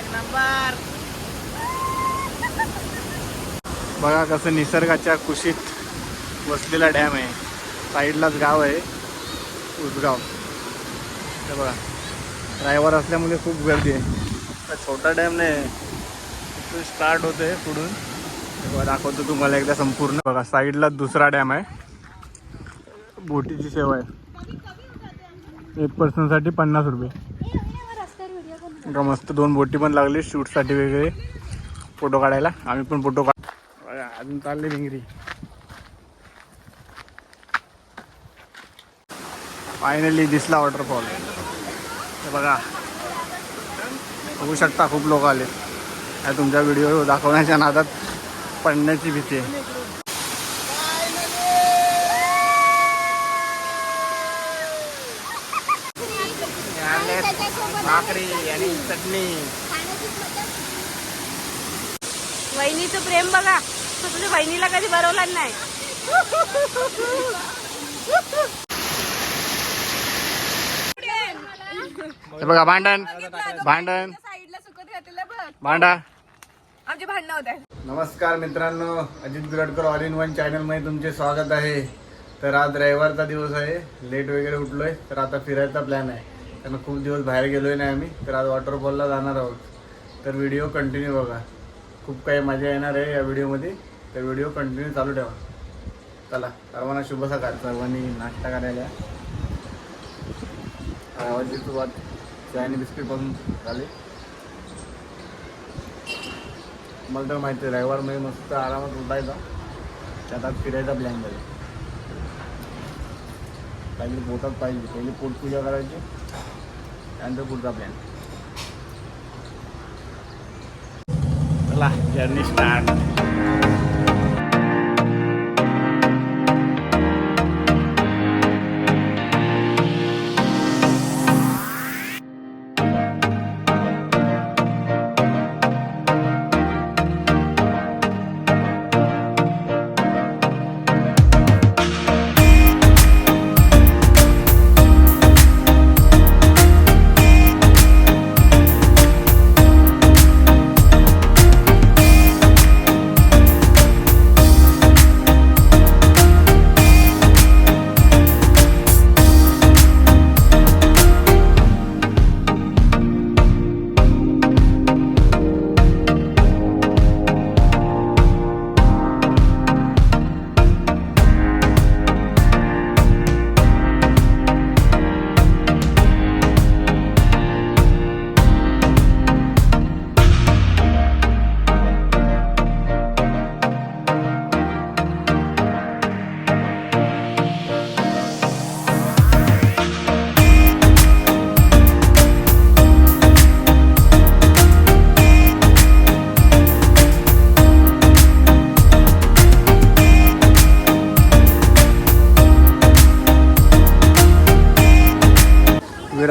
एक नंबर. बघा कसं निसर्गाच्या कुशीत वसलेला डॅम आहे. साईडलाच गाव आहे उसगाव हे बघा ड्रायव्हर असल्यामुळे खूप गर्दी आहे. छोटा डॅम नाही इथून स्टार्ट होते पुढून. बघा दाखवतो तुम्हाला एकदा संपूर्ण. बघा साईडला दुसरा डॅम आहे. बोटीची सेवा आहे. एक पर्सनसाठी पन्नास रुपये. मस्त दोन बोटी पण लागली शूटसाठी वेगळे फोटो काढायला. आम्ही पण फोटो काढ अजून चालले भिंगरी. फायनली दिसला वॉटरफॉल हे बघा. बघू शकता खूप लोक आले. तुमच्या व्हिडिओ दाखवण्याच्या नादात पडण्याची भीती आहे. भाकरी आणि चटणी. वहिनीचं प्रेम बघा. तू तुझ्या बहिणीला कधी बरवला नाही. हे बघा भांडण. भांडण. भांडा. आमचे भांडणं होत नमस्कार मित्रांनो Ajit Biradkar all in one चॅनलमध्ये तुमचे स्वागत आहे. तर आज रविवारचा दिवस आहे. लेट वगैरे उठलोय तर आता फिरायचा प्लॅन आहे. त्यांना खूप दिवस बाहेर गेलोय नाही आम्ही तर आज वॉटरफॉलला जाणार आहोत. तर व्हिडिओ कंटिन्यू बघा. खूप काही मजा येणार आहे या व्हिडिओमध्ये तर व्हिडिओ कंटिन्यू चालू ठेवा. चला सर्वांना शुभ सकाळ. सर्वांनी नाश्ता करायला. आवाजची सुरुवात चाय आणि बिस्किटपासून झाली. मला तर माहिती आहे रविवारमध्ये मस्त आरामात उठायचा. त्यात आज फिरायचा प्लॅन झाला. पहिले पोटात पाहिजे पहिले पोटपूजा करायची. त्यानंतर पुढचा प्लॅन चला जर्नी स्टार्ट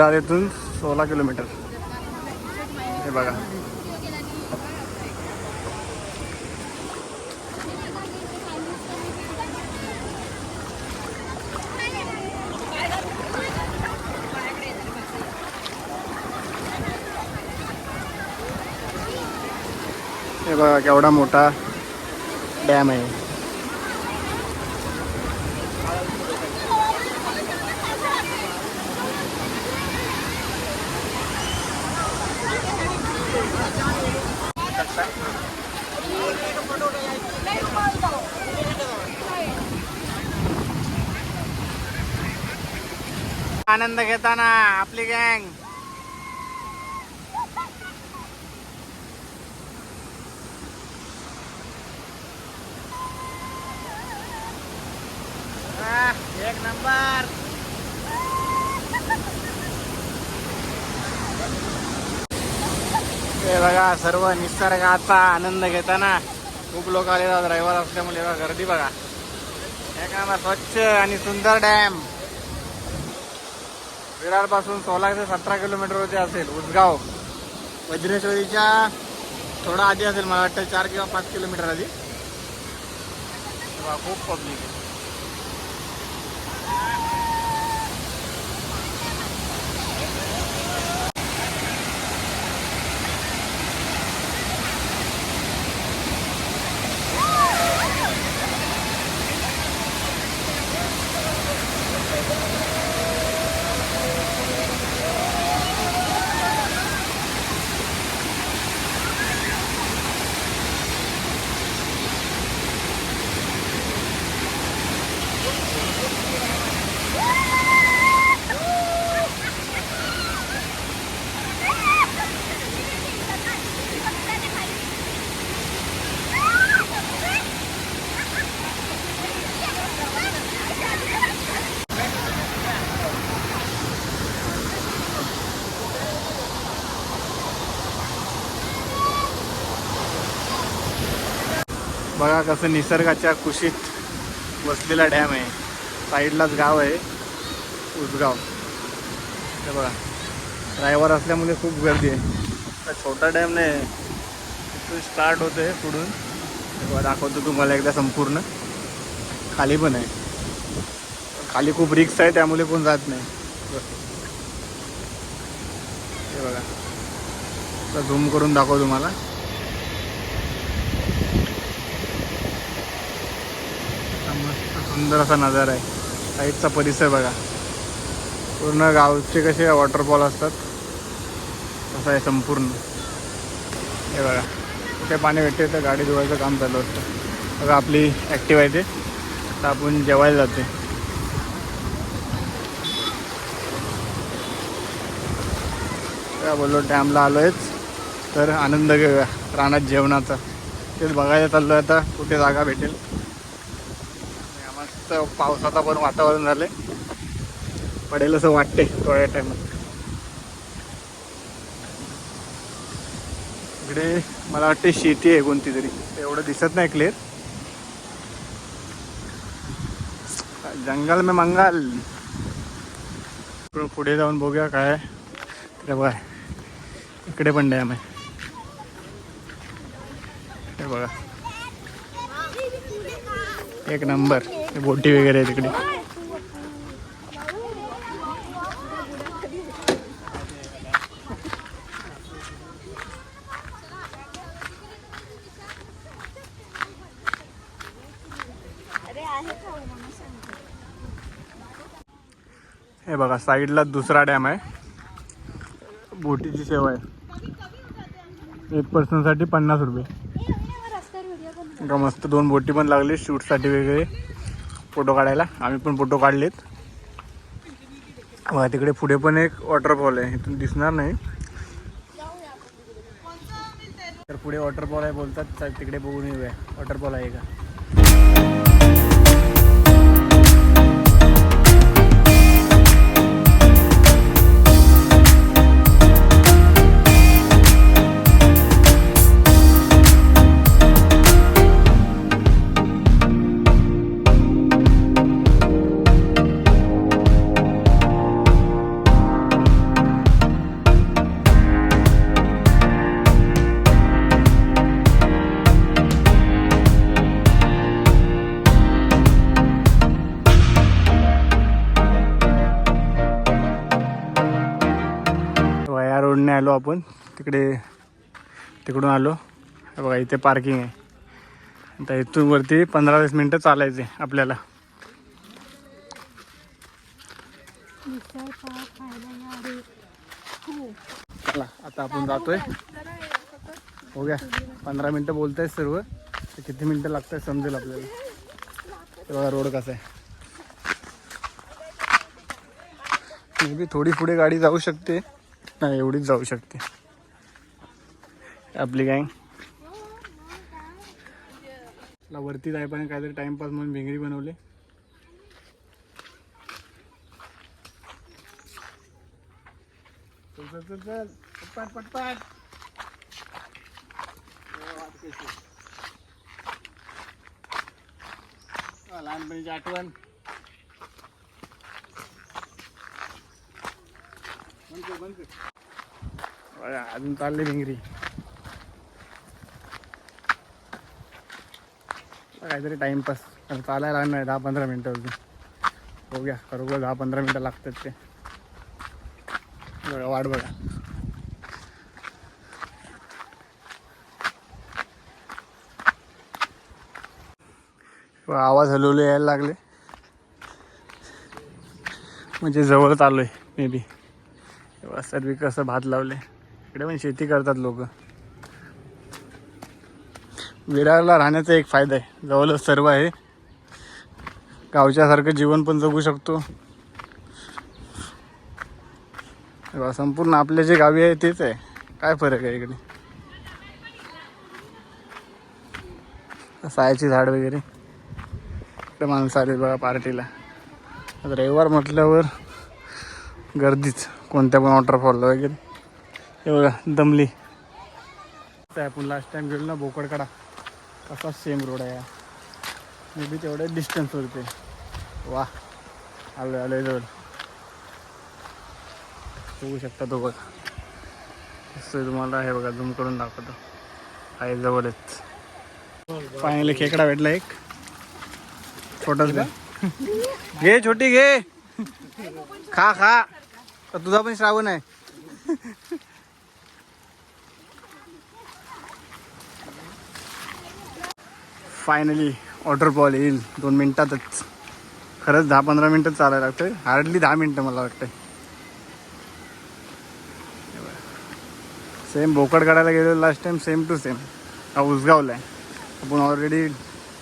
विरार इथून सोळा किलोमीटर. हे बघा. हे बघा केवढा मोठा डॅम आहे. आनंद घेताना आपली गँग. एक नंबर. हे बघा सर्व निसर्गाचा आनंद घेताना खूप लोक आले रविवार असल्यामुळे गर्दी बघा. एक नंबर स्वच्छ आणि सुंदर डॅम. विरारपासून सोळा ते सतरा किलोमीटरवरती असेल उसगाव. वज्रेश्वरीच्या थोडा आधी असेल मला वाटतं चार किंवा पाच किलोमीटर आधी. तेव्हा खूप पब्लिक आहे बघा कसं निसर्गाच्या कुशीत वसलेला डॅम आहे. साईडलाच गाव आहे उसगाव. हे बघा ड्रायव्हर असल्यामुळे खूप गर्दी आहे. छोटा डॅम नाही. इथून स्टार्ट होते पुढून. बघा दाखवतो तुम्हाला एकदा संपूर्ण. खाली पण आहे. खाली खूप रिक्स आहे त्यामुळे कोण जात नाही. हे बघा. झूम करून दाखव तुम्हाला हा मस्त सुंदर असा नजारा आहे. साईडचा परिसर बघा. पूर्ण गावचे कसे वॉटरफॉल असतात. तसं आहे संपूर्ण. हे बघा. कुठे पाणी भेटते तर गाडी धुवायचं काम चालू असतं. बघा आपली ॲक्टिव्ह आहे ते. तर आपण जेवायला जाते काय बोललो डॅमला आलो आहेच तर आनंद घेऊया. रानात जेवणाचा. तेच बघायला चाललो आहे आता. कुठे जागा भेटेल. मस्त पावसाचं पण वातावरण झालं पडेल असं वाटते थोड्या टायमात इकडे मला वाटते शेती आहे कोणती तरी. एवढं दिसत नाही क्लिअर जंगल मे मंगल. पुढे जाऊन बघूया काय. आहे. इकडे बघा इकडे पण डॅम आहे. हे बघा. एक नंबर बोटी वगैरे आहे तिकडे. हे बघा साईडला दुसरा डॅम आहे. बोटीची सेवा आहे. एक पर्सनसाठी पन्नास रुपये. मस्त दोन बोटी पण लागली शूटसाठी वगैरे. फोटो काढायला. आम्ही पण फोटो काढलेत. तिकडे पुढे पण एक वॉटरफॉल आहे. इथून दिसणार नाही. तर पुढे वॉटरफॉल आहे बोलतात. तिकडे बघून येऊया. वॉटरफॉल आहे का? आलो आपण. तिकडे तिकडून आलो. बघा इथे पार्किंग आहे. आता इथून वरती पंधरा वीस मिनटं चालायचे आपल्याला. चला आता आपण जातोय. हो गया पंधरा मिनटं बोलताय सर्व. ते किती मिनटं लागतंय समजेल आपल्याला. बघा रोड कसा आहे. मे बी थोडी पुढे गाडी जाऊ शकते. नाही एवढीच जाऊ शकते. आपली गँग वरती जाय पण काहीतरी टाइमपास म्हणून भिंगरी बनवली. चल चल चल. पटपाट पटपाट. लहानपणीची आठवण बंद कर, बंद कर. बघा, अजून चालले भिंगरी. काहीतरी टाइमपास चालायला लागणार दहा पंधरा मिनटं अजून. हो खरं खरोखर दहा पंधरा मिनटं लागतात ते. बघा वाट बघा. आवाज हलवले यायला लागले. म्हणजे जवळच आहे मे बी तेव्हा सर्व कसं भात लावले. इकडे पण शेती करतात लोक. विरारला राहण्याचा एक फायदा आहे. जवळच सर्व आहे. गावच्यासारखं जीवन पण जगू शकतो. तेव्हा संपूर्ण आपले जे गावी आहे तेच आहे. काय फरक आहे इकडे? सायाची झाड वगैरे. इकडे माणसं आले बघा पार्टीला. रविवार म्हटल्यावर गर्दीच. कोणत्या पण वॉटरफॉलला वगैरे. हे बघा दमली आपण लास्ट टाइम गेलो ना बोकडकडा. कसा सेम रोड आहे मे बी तेवढ्या डिस्टन्सवरती वा आलो आलो जवळ. बघू शकता तो बघा असं तुम्हाला. हे बघा झूम करून दाखवतो. आहे जवळच फायनली खेकडा भेटला एक. छोटाच घे छोटी घे. खा खा. तुझा पण श्रावण आहे? फायनली वॉटर बॉल येईल दोन मिनिटातच. खरंच दहा पंधरा मिनटं चालायला लागतं हार्डली दहा मिनटं मला वाटतं सेम बोकड काढायला गेलो last time same to same हा उसगावला आहे. आपण ऑलरेडी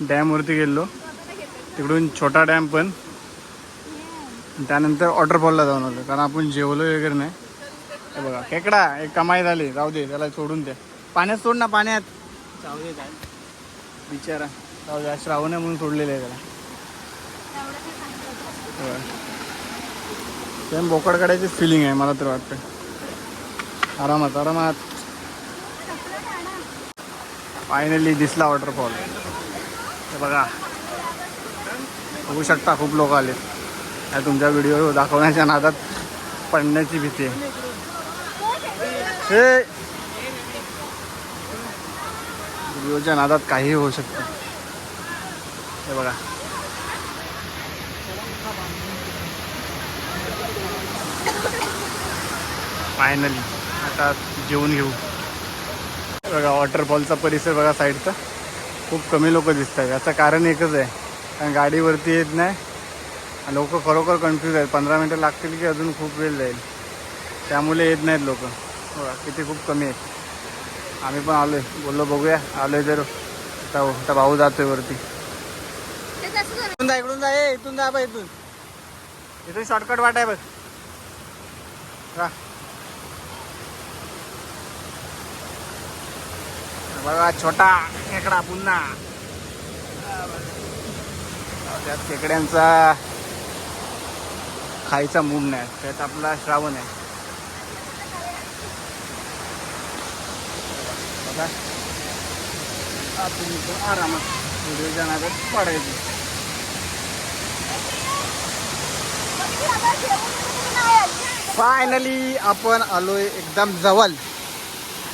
डॅमवरती गेलो तिकडून छोटा डॅम पण त्यानंतर वॉटरफॉलला जाऊन आलो. कारण आपण जेवलो वगैरे नाही. हे बघा खेकडा एक कमाई झाली. जाऊ दे त्याला सोडून द्या पाण्यात सोड ना पाण्यात. जाऊ दे काय बिचारा. जाऊ दे श्रावण आहे म्हणून सोडलेलं आहे त्याला. सेम बोकड काढायचीच फिलिंग आहे मला तर वाटतं. आरामात आरामात. फायनली दिसला वॉटरफॉल हे बघा. बघू शकता खूप लोक आले या तुमच्या व्हिडिओ दाखवण्याच्या नादात पडण्याची भीती आहे. हे! व्हिडिओच्या नादात काहीही होऊ शकतं. हे बघा. फायनली आता जेवून घेऊ. बघा वॉटरफॉलचा परिसर बघा साईडचा खूप कमी लोक दिसत आहेत याचं कारण एकच आहे. कारण गाडीवरती येत नाही. लोक खरोखर कन्फ्यूज आहेत. पंधरा मिनटं लागतील की अजून खूप वेळ जाईल. त्यामुळे येत नाहीत लोक. बघा किती खूप कमी आहेत. आम्ही पण आलोय. बोललो बघूया. आलोय तर आता आता भाऊ जातोय वरती. इथून जा इकडून जा. ए इथून जा बा इथून. इथून शॉर्टकट वाट आहे बघ. बघा छोटा खेकडा पुन्हा. त्यात खेकड्यांचा. खायचा मूड नाही. त्यात आपला श्रावण आहे. बघा. आपण इथं आरामात व्हिडिओ जाणार पडायची. फायनली आपण आलोय एकदम जवळ.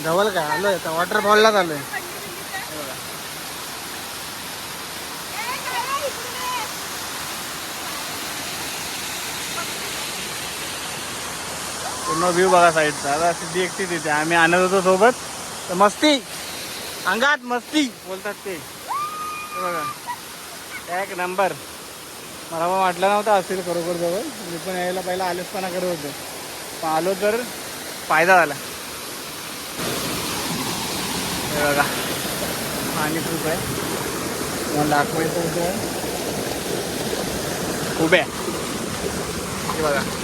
जवळ काय? आलोय आता. वॉटरफॉललाच आलोय. पूर्ण व्ह्यू बघा साईडचा आता सिद्धी एकटी तिथे आम्ही आणत होतो सोबत. तर मस्ती. अंगात मस्ती बोलतात ते. बघा. एक नंबर. मला पण वाटलं नव्हतं असेल खरोखर जवळ. मी पण यायला पहिला आलेसपणा करत होतो. पण आलो तर फायदा झाला. हे बघा. पाणी खूप आहे. तुम्हाला दाखवायचं होतं. खूप आहे. हे बघा.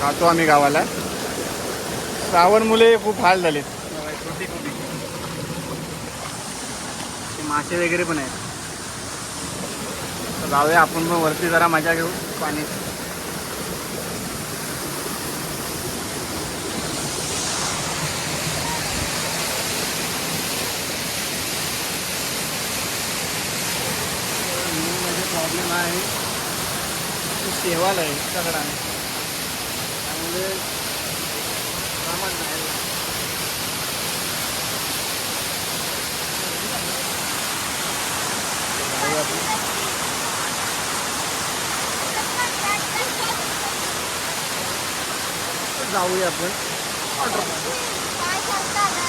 खातो आम्ही गावाला. श्रावण मुले खूप हाल झालेत. छोटी छोटी ते मासे वगैरे पण आहेत. तर जाऊया आपण पण वरती जरा मजा घेऊ पाणी प्रॉब्लेम म्हणजे आहे शेवाल आहे दगडाने त्यामुळे आरामात जायला जाऊया आपण. जाऊया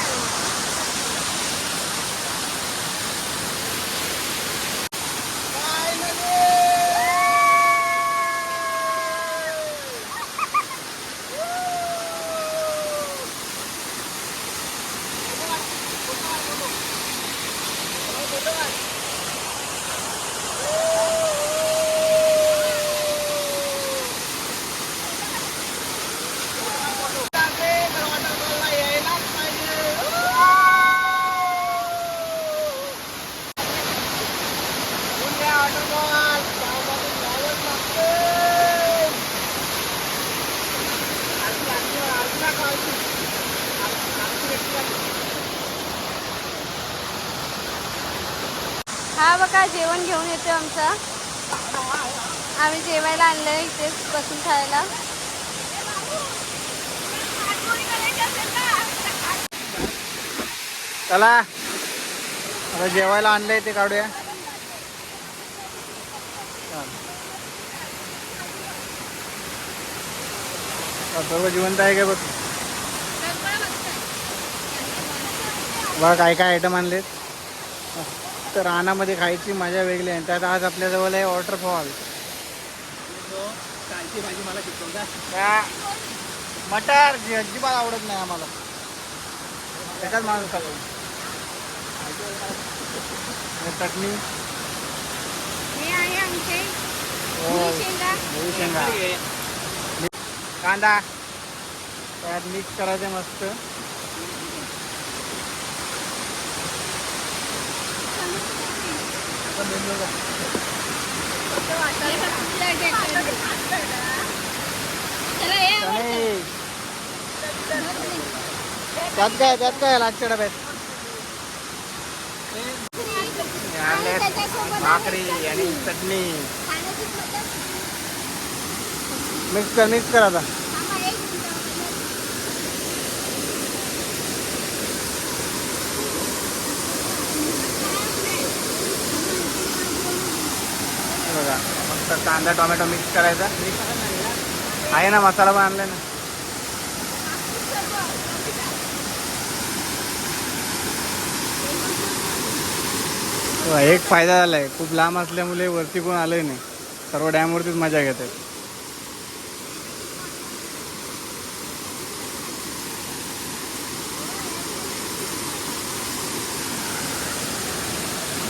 हा बघा जेवण घेऊन येतो आमचा. आम्ही जेवायला आणलंय इथे बसून खायला. चला. आता जेवायला आणलंय ते काढूया. सर्व जिवंत आहे काय बघ? बघा काय काय आयटम आणलेत? तर रानामध्ये खायची मजा वेगळी आहे. त्यात आज आपल्याजवळ आहे वॉटरफॉल मटर. जी अजिबात आवडत नाही आम्हाला. त्याच्यात माणूस चटणी. हे शेंगा. कांदा. त्यात मिक्स करायचं मस्त. त्यात काय त्यात काय लागतं डब्यात भाकरी आणि चटणी. मिक्स कर मिक्स कर आता हे तर कांदा टोमॅटो मिक्स करायचा. आहे ना मसाला पण आणलाय ना. एक फायदा झालाय. खूप लांब असल्यामुळे वरती कोण आलंय नाही. सर्व डॅमवरतीच मजा घेत आहेत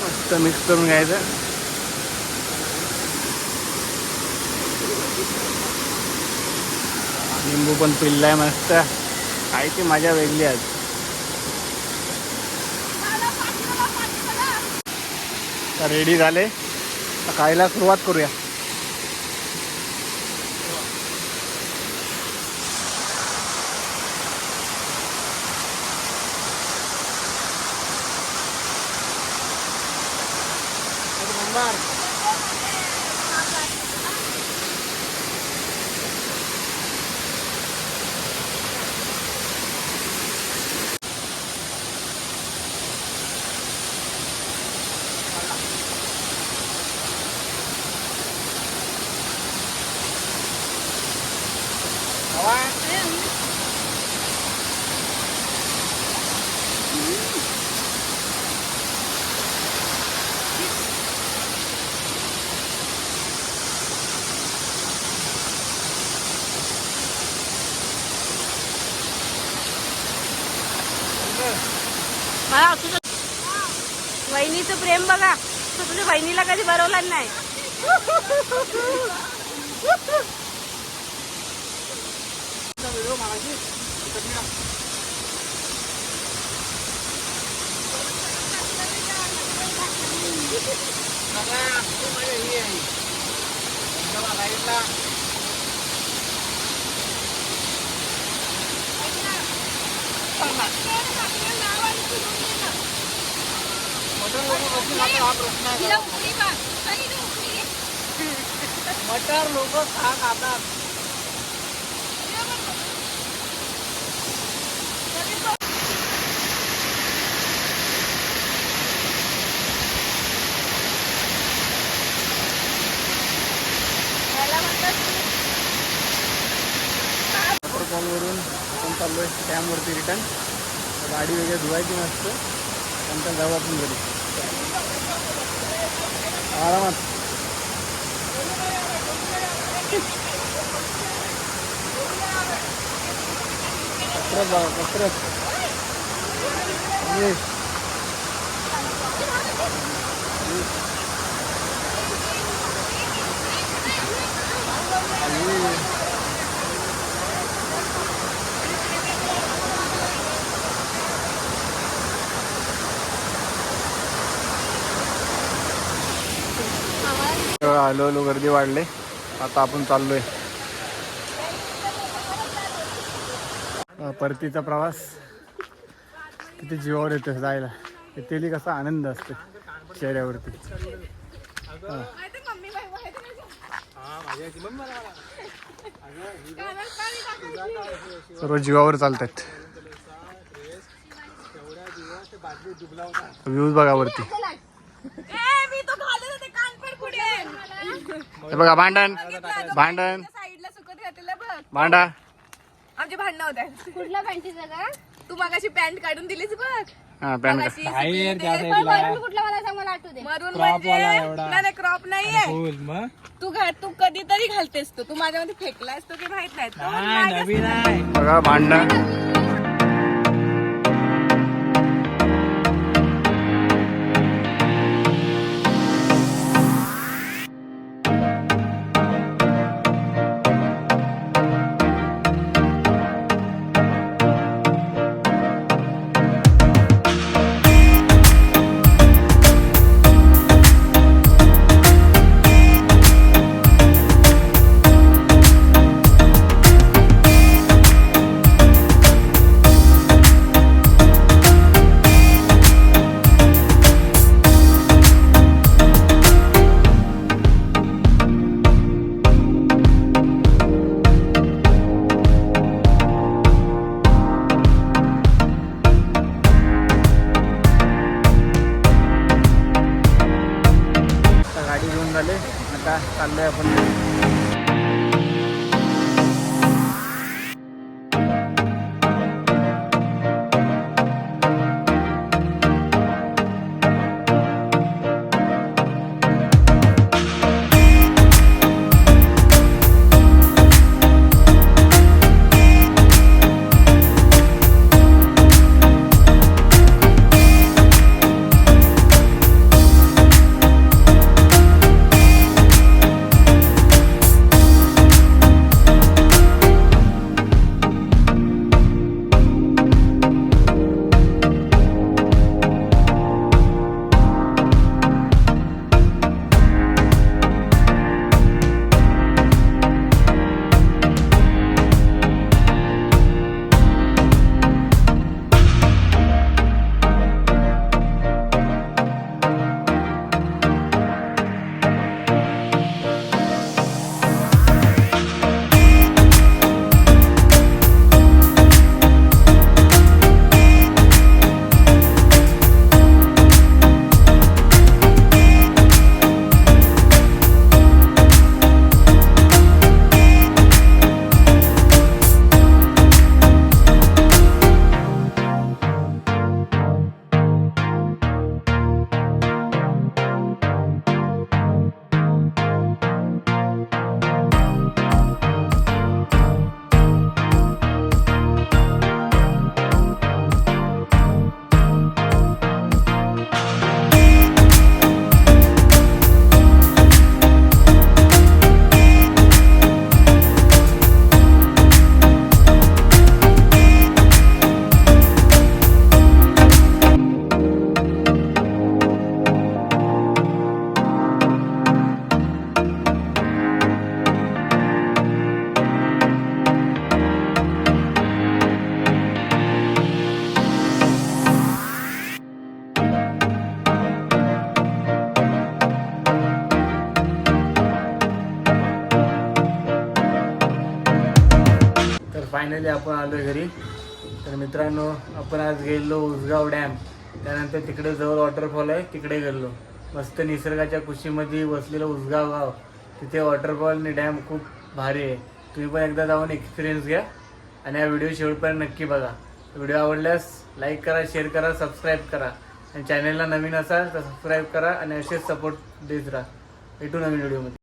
मस्त मिक्स करून घ्यायचं. लिंबू पण पिल्लाय मस्त. खायची मजा वेगळी आज. रेडी झाले. आता खायला सुरुवात करूया. मला तुझं वहिनीचं प्रेम बघा. तू तुझ्या बहिणीला कधी बरवला नाही. मटर लोक खा खातात वॉटरफॉलवरून आपण चाललो आहे डॅमवरती रिटर्न गाडी वगैरे धुवायची मस्त नंतर जाऊ आपण घरी आरामात कसरत बघा कसरत ये. हळूहळू गर्दी वाढले. आता आपण चाललोय. आहे परतीचा प्रवास. किती जीवावर येतो जायला. तेली कसा आनंद असतो चेहऱ्यावरती. सर्व जीवावर चालतात व्ह्यूज बघा वरती ए, मी तो घालत होते कानपड पुढे हे बघा भांडण. भांडण. साईडला सुकत घातलेलं बघ. भांडा. आमचे भांडणं होत्या. कुठल्या पॅन्टीचं का तू मगाशी पॅन्ट काढून दिलीस बघ. हा मगाशी त्या साईडला. कुठला मला सांग मला आठवू दे. मरून Crop म्हणजे वाला एवढा. नाही क्रॉप नाहीये. फुल मग? तू घाल तू कधीतरी घालतेस तो. तू माझ्यामध्ये फेकलास तो की माहीत नाही. तो नवीन आहे. बघा भांडण. फायनली आपण आलो घरी. तर मित्रांनो आपण आज गेलो उसगाव डॅम. त्यानंतर तिकडे जवळ वॉटरफॉल आहे तिकडे गेलो. मस्त निसर्गाच्या कुशीमध्ये बसलेलं उसगाव गाव. तिथे वॉटरफॉल आणि डॅम खूप भारी आहे. तुम्ही पण एकदा जाऊन एक्सपिरियन्स घ्या आणि हा व्हिडिओ शेवटपर्यंत नक्की बघा. व्हिडिओ आवडल्यास लाईक करा शेअर करा सबस्क्राईब करा. आणि चॅनलला नवीन असाल तर सबस्क्राईब करा आणि असेच सपोर्ट देत राहा. भेटू नवीन व्हिडिओमध्ये